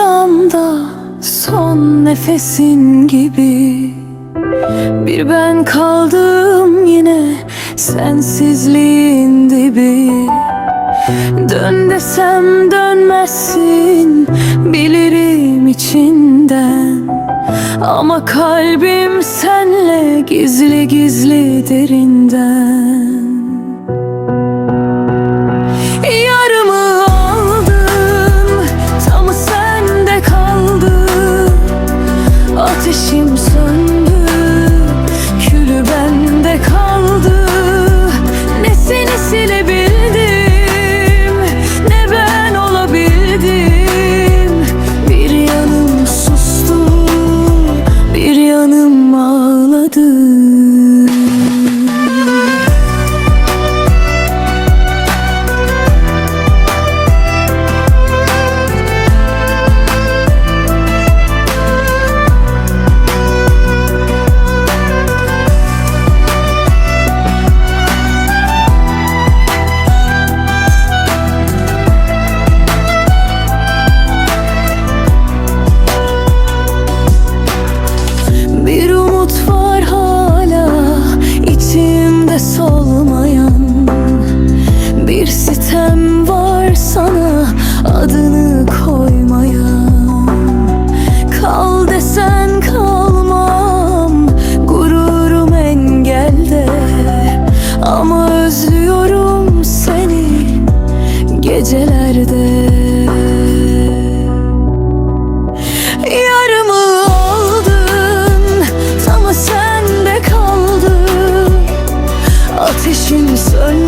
anda son nefesin gibi. Bir ben kaldım yine sensizliğin dibi. Dön desem dönmezsin bilirim içinden. Ama kalbim senle gizli gizli derinden adını koymayan Kal desen kalmam gururum engelde. Ama özlüyorum seni gecelerde. Yarımı aldın Tamı sende kaldı Ateşin söndü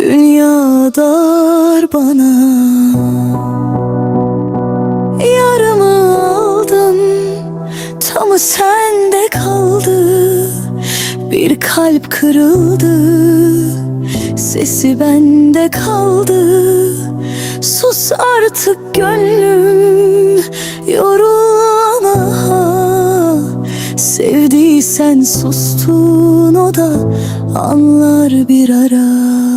dünya dar bana. Yarımı aldın Tamı sende kaldı. Bir kalp kırıldı Sesi bende kaldı. Sus artık gönlüm Yorulma Sevdiysen sustun o da Anlar bir ara